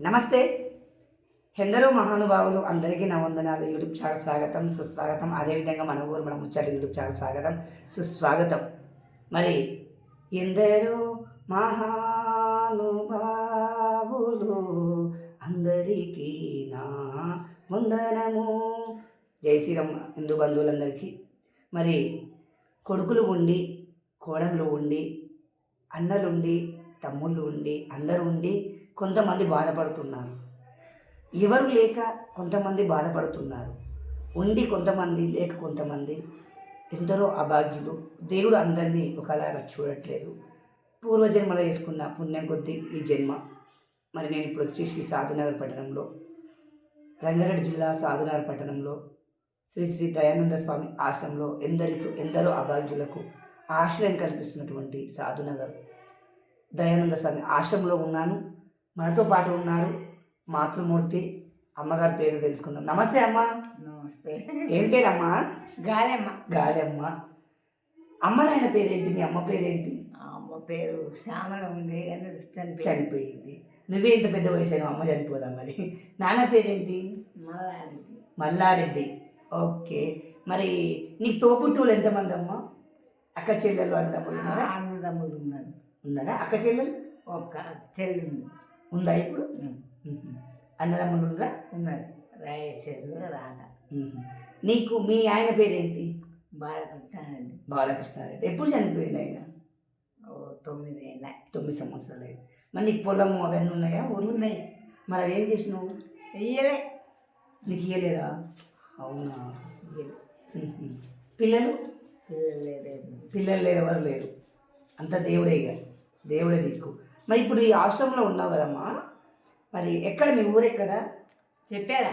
నమస్తే. ఎందరో మహానుభావులు అందరికీ నా వందనాలు. యూట్యూబ్ ఛానల్ స్వాగతం సుస్వాగతం. అదేవిధంగా మన ఊరు మన ముచ్చట యూట్యూబ్ ఛానల్ స్వాగతం సుస్వాగతం. మరి ఎందరో మహానుభావులు అందరికీ నా వందనము. జై శ్రీరామ్ హిందూ బంధువులందరికీ. మరి కొడుకులు ఉండి కోడళ్ళు ఉండి అన్నలుండి తమ్ముళ్ళు ఉండి అందరూ ఉండి కొంతమంది బాధపడుతున్నారు. ఎవరు లేక కొంతమంది బాధపడుతున్నారు. ఉండి కొంతమంది లేక కొంతమంది ఎందరో అభాగ్యులు. దేవుడు అందరినీ ఒకలాగా చూడట్లేదు. పూర్వజన్మలో వేసుకున్న పుణ్యం కొద్దీ ఈ జన్మ. మరి నేను ఇప్పుడు వచ్చేసి సాధునగర్ పట్టణంలో రంగారెడ్డి జిల్లా సాధునగర్ పట్టణంలో శ్రీ శ్రీ దయానంద స్వామి ఆశ్రమంలో ఎందరికీ ఎందరో అభాగ్యులకు ఆశ్రయం కల్పిస్తున్నటువంటి సాధునగర్ దయానంద స్వామి ఆశ్రమంలో ఉన్నాను. మనతో పాటు ఉన్నారు మాతృమూర్తి అమ్మగారి పేరు తెలుసుకుందాం. నమస్తే అమ్మ. నమస్తే. ఏం పేరమ్మా? గాలమ్మ. గాలి అమ్మ అమ్మ నాయన పేరేంటి? మీ అమ్మ పేరేంటి? ఆ అమ్మ పేరు శ్యామల ఉంది కానీ చనిపోయి చనిపోయింది. నువ్వే ఇంత పెద్ద వయసు అయినా అమ్మ చనిపోదా మరి? నాన్న పేరేంటి? మళ్ళీ మల్లారెడ్డి. ఓకే. మరి నీకు తోబుట్టువులు ఎంతమంది అమ్మ? అక్క చెల్లెలు అన్నదమ్ములు ఉన్నారా? అన్నదమ్ములు ఉన్నారు. ఉన్నారా? అక్క చెల్లెలు? ఒక చెల్లి ఉంది ఉందా ఇప్పుడు. అన్నదమ్ములు ఉన్నారా ఉన్నారు రాయేశ్వరు రాధ. నీకు మీ ఆయన పేరేంటి? బాలకృష్ణారెడ్డి. బాలకృష్ణారెడ్డి. ఎప్పుడు చనిపోయింది ఆయన? ఓ తొమ్మిది ఏళ్ళ తొమ్మిది సంవత్సరాలు అయింది. మరి నీకు పొలం అవన్నీ ఉన్నాయా? ఊరు ఉన్నాయి. మరి అవి ఏం చేసినావు? ఇయ్యలే. నీకు ఇయ్యలేదా? అవునా. పిల్లలు? పిల్లలు లేరు. పిల్లలు లేరు ఎవరు లేరు. అంత దేవుడే ఇక. దేవుడే దిక్కు. మరి ఇప్పుడు ఈ ఆశ్రమంలో ఉన్నావు కదమ్మా. మరి ఎక్కడ మీ ఊరు ఎక్కడ చెప్పారా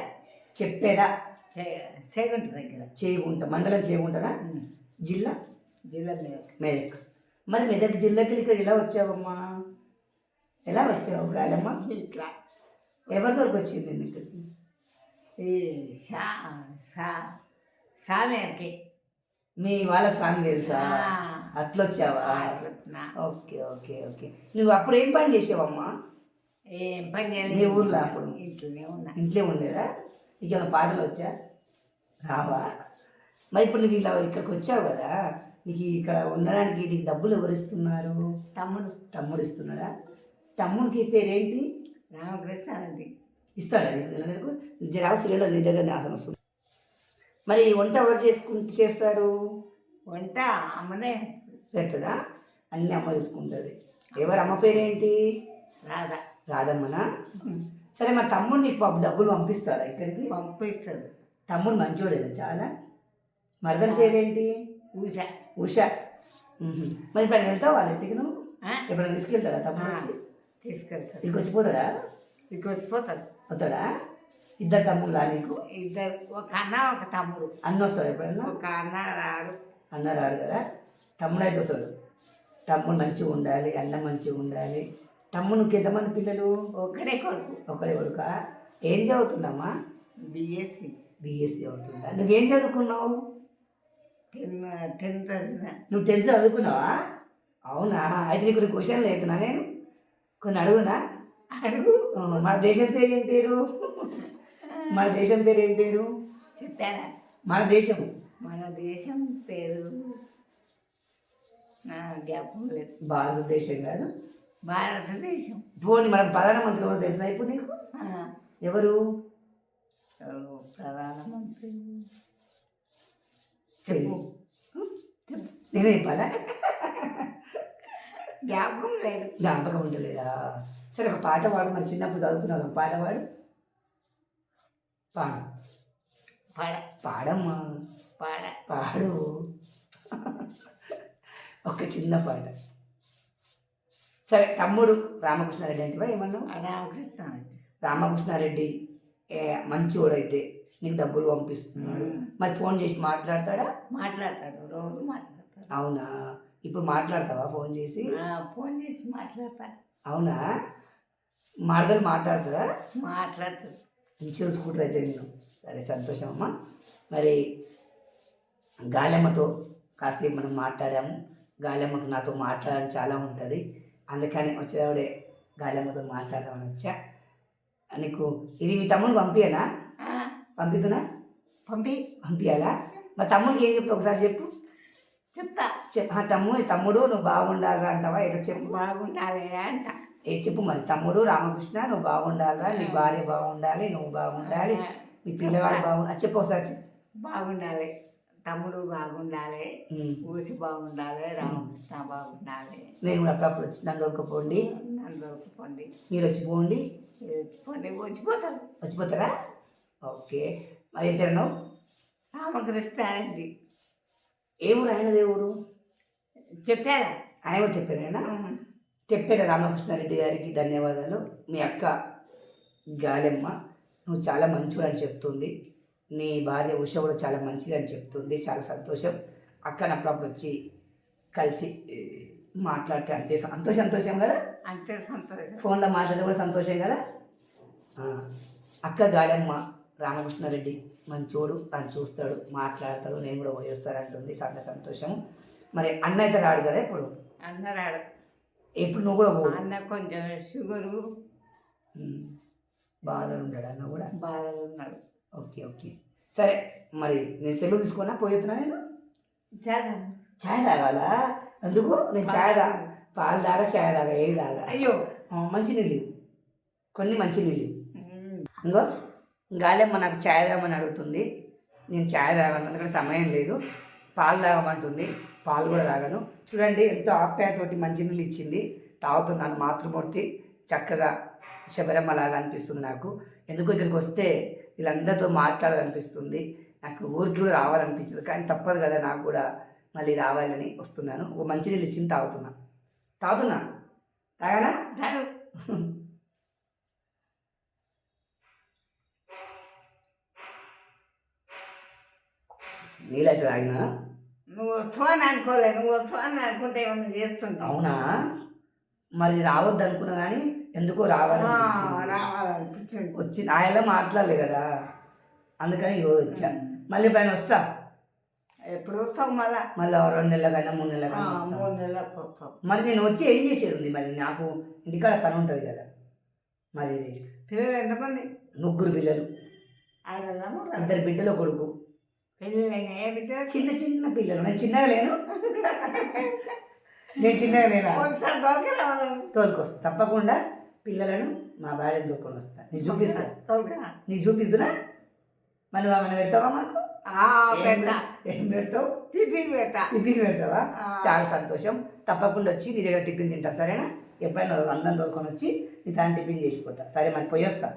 చెప్పేదా సేగుంట దగ్గర. చేయగుంట మండలం చేయగుంటనా ఉం. జిల్లా? జిల్లా మీద మెదక్ మరి మెదక్ జిల్లాకి ఇక్కడ ఎలా వచ్చావమ్మా? ఎలా వచ్చావు గాలమ్మ ఇట్లా. ఎవరి వరకు వచ్చింది నీకు ఈ సా సా సామేరకి. మీ వాళ్ళకి స్వామి తెలుసా? ఆ. అట్లా వచ్చావా అట్లా ఓకే ఓకే ఓకే. నువ్వు అప్పుడు ఏం పని చేసావమ్మా? ఏం పని చేయలేదు. మీ ఊర్లో అప్పుడు? ఇంట్లోనే ఉన్నా. ఇంట్లో ఉండేదా? నీకు ఏమైనా పాటలు వచ్చా? రావా. మరి ఇప్పుడు నువ్వు ఇలా ఇక్కడికి వచ్చావు కదా నీకు ఇక్కడ ఉండడానికి నీకు డబ్బులు ఎవరు ఇస్తున్నారు తమ్ముడు. తమ్ముడు ఇస్తున్నాడా? తమ్ముడికి పేరేంటి? రామకృష్ణ నది ఇస్తాడా నీకు నెలకు నీ దగ్గర నాశనం వస్తుంది. మరి వంట ఎవరు చేసుకు చేస్తారు? వంట అమ్మనే పెడుతుందా? అన్ని అమ్మ చూసుకుంటుంది. ఎవరు అమ్మ పేరేంటి? రాధా. రాదమ్మనా సరే మరి తమ్ముడు నీకు పాప డబ్బులు పంపిస్తాడా ఇక్కడికి? పంపిస్తుంది తమ్ముడు మంచోడేనా చాలా? మరదల పేరేంటి? ఉష. మ్మ్. మరి ఇప్పుడు వెళ్తావు వాళ్ళ ఇంటికి నువ్వు? ఎప్పుడైనా తీసుకెళ్తాడా తమ్ముడు వచ్చి? తీసుకెళ్తాడు. ఇక్కడికి వచ్చిపోతాడా ఇక వచ్చిపోతాడు వస్తాడా ఇద్దరు తమ్ముళ్ళా నీకు? ఇద్దరు ఒక అన్న ఒక తమ్ముడు. అన్న వస్తాడు ఎప్పుడైనా? ఒక అన్న రాడు. అన్న రాడు కదా? తమ్ముడు అయితే వస్తాడు. తమ్ముడు మంచిగా ఉండాలి అన్న మంచిగా ఉండాలి. తమ్ముడికి ఎంతమంది పిల్లలు? ఒక్కడే కొడుకు. ఒకడే కొడుక? ఏం చదువుతుందమ్మా? బిఎస్సి బీఎస్సీ చదువుతుందా? నువ్వేం చదువుకున్నావు? టెన్ టెన్త్ నువ్వు టెన్త్ చదువుకున్నావా? అవునా? అయితే నీకు క్వశ్చన్ లేదునా నేను. కొన్ని అడుగునా? అడుగు. మన దేశం పేరు ఏం పేరు? మన దేశం పేరు ఏం పేరు? చెప్పారా? మన దేశం. మన దేశం పేరు నా జ్ఞాపకం లేదు. భారతదేశం కాదు. భారతదేశం. పోనీ మన ప్రధానమంత్రి ఎవరు తెలుసా ఇప్పుడు నీకు? ఎవరు? ప్రధానమంత్రి? చెప్పు. చెప్పు. నేనే చెప్పాలా? జ్ఞాపకం లేదు. జ్ఞాపకం ఉండలేదా సరే ఒక పాట పాడు. మరి చిన్నప్పుడు చదువుకున్నావు ఒక పాట పాడు. పాడు. పడ. పాడమ్మా. పడ. పాడు. ఒక చిన్న పాట. సరే తమ్ముడు రామకృష్ణారెడ్డి అంటేవా ఏమన్నావు రామకృష్ణ రామకృష్ణారెడ్డి ఏ మంచివాడైతే నీకు డబ్బులు పంపిస్తున్నాడు. మరి ఫోన్ చేసి మాట్లాడతాడా? మాట్లాడతాడు. రోజు మాట్లాడతాడు. అవునా? ఇప్పుడు మాట్లాడతావా ఫోన్ చేసి? ఫోన్ చేసి మాట్లాడతాడు. అవునా? మరదలు మాట్లాడుతుందా మాట్లాడతాడు. మంచిగా చూసుకుంటారు అయితే నేను. సరే సంతోషం అమ్మ మరి గాలెమ్మతో కాసేపు మనం మాట్లాడాము. గాలెమ్మకు నాతో మాట్లాడడం చాలా ఉంటుంది. అందుకని వచ్చేవాడే గాలెమ్మతో మాట్లాడదామని వచ్చా. నీకు ఇది మీ తమ్ముడు పంపియనా? పంపితున్నా పంపి. పంపించాలా మా తమ్ముడికి ఏం చెప్తా ఒకసారి చెప్పు. చెప్తా. చెప్ తమ్ముడు తమ్ముడు నువ్వు బాగుండాలిరా అంటావా? ఎట్లా చెప్పు. బాగుండాలి అంట. ఏ చెప్పు మరి? తమ్ముడు రామకృష్ణ నువ్వు బాగుండాలిరా నీ భార్య బాగుండాలి నువ్వు బాగుండాలి నీ పిల్లవాడు బాగుండాలి. చెప్పు ఒకసారి బాగుండాలి. తమ్ముడు బాగుండాలి. ఊసి బాగుండాలి రామకృష్ణ బాగుండాలి. నేను కూడా అప్పుడప్పుడు వచ్చి నన్ను దొరకపోండి నన్ను దొరుకుపోండి మీరు వచ్చి పోండి. వచ్చిపోండి వచ్చిపోతారు వచ్చిపోతారా? ఓకే. మరి ఏం తిన్నావు రామకృష్ణ అండి ఏ ఊరు? ఆయన దేవుడు? చెప్పారా? ఆయన కూడా చెప్పారు రామకృష్ణారెడ్డి గారికి ధన్యవాదాలు. మీ అక్క గాలెమ్మ నువ్వు చాలా మంచివాడు అని చెప్తుంది. నీ భార్య ఉష కూడా చాలా మంచిది అని చెప్తుంది. చాలా సంతోషం. అక్కని అప్పుడప్పుడు వచ్చి కలిసి మాట్లాడితే అంతే సంతోషం సంతోషం కదా? అంతే సంతోషం. ఫోన్లో మాట్లాడితే కూడా సంతోషం కదా? అక్క గాలెమ్మ రామకృష్ణారెడ్డి మంచోడు అని చూస్తాడు మాట్లాడతాడు నేను కూడా పోయేస్తాను అంటుంది చాలా సంతోషం. మరి అన్న అయితే రాడు కదా ఇప్పుడు? అన్నరాడు ఎప్పుడు నువ్వు కూడా పో అన్న కొంచెం షుగరు. బాధలు ఉంటాడు అన్న కూడా. బాధలు ఉన్నాడు ఓకే ఓకే. సరే మరి నేను సెలవు తీసుకున్నా పోయేస్తున్నా నేను? చాలా ఛాయ్ తాగాలా? ఎందుకు? నేను ఛాయ్ తాగా. పాలు తాగా ఛాయ్ తాగా ఏది తాగా? అయ్యో. ఆ, మంచి నీళ్ళు ఇవ్వు. కొన్ని మంచి నీళ్ళు. ఇంకో గాలేమ్మ నాకు ఛాయ్ తాగమని అడుగుతుంది. నేను ఛాయ్ తాగను ఎందుకంటే సమయం లేదు. పాలు తాగమంటుంది. పాలు కూడా తాగను. చూడండి ఎంతో ఆప్యాయతోటి మంచి నీళ్ళు ఇచ్చింది. తాగుతున్నాను మాతృమూర్తి. చక్కగా శబరమ్మలాగా అనిపిస్తుంది నాకు. ఎందుకు ఇక్కడికి వస్తే వీళ్ళందరితో మాట్లాడాలనిపిస్తుంది. నాకు ఊరికి కూడా రావాలనిపించదు. కానీ తప్పదు కదా నాకు కూడా మళ్ళీ రావాలని వస్తున్నాను. ఒక మంచి నీళ్ళు ఇచ్చింది తాగుతున్నా. తాగుతున్నా? తాగానా? నీళ్ళైతే తాగినా? నువ్వు వస్తావని అనుకోలే నువ్వు వస్తావని అనుకుంటే ఏమన్నా చేస్తుంటావు? అవునా? మరి రావద్దు అనుకున్నా కానీ ఎందుకో రావాలనిపించింది రావాలనిపించింది. వచ్చి నాయలా మాట్లాడలే కదా. అందుకని ఈరోజు వచ్చా. మళ్ళీ పైన వస్తా? ఎప్పుడు వస్తావు మళ్ళా? మళ్ళీ రెండు నెలలకైనా మూడు ఆ, నెలలకైనా వస్తా. మూడు నెలలకు వస్తావు. మరి నేను వచ్చి ఏం చేసేది ఉంది మరి? నాకు ఇంటికాడ పని ఉంటుంది కదా. మరి పిల్లలు ఎంతమంది? ముగ్గురు పిల్లలు. ఇద్దరు బిడ్డలు కొడుకు. చిన్న చిన్న పిల్లలు నేను చిన్నగా లేను. నేను చిన్నగా లేనా? ఒకసారి దొరకలే వాళ్ళని. తోలుకొస్తా. తప్పకుండా పిల్లలను మా భార్య దొరుకుని వస్తా. నీకు చూపిస్తా. దొరకనా? నీకు చూపిస్తున్నా? నువ్వు ఏమైనా పెడతావా మాకు? ఏం పెడతావు? టిఫిన్ పెడతా. టిఫిన్ పెడతావా. చాలా సంతోషం. తప్పకుండా వచ్చి నీ దగ్గర టిఫిన్ తింటా సరేనా? ఎప్పుడైనా అందరం దొరుకుని వచ్చి నీ దాని టిఫిన్ చేసిపోతా సరే మరి పోయేస్తా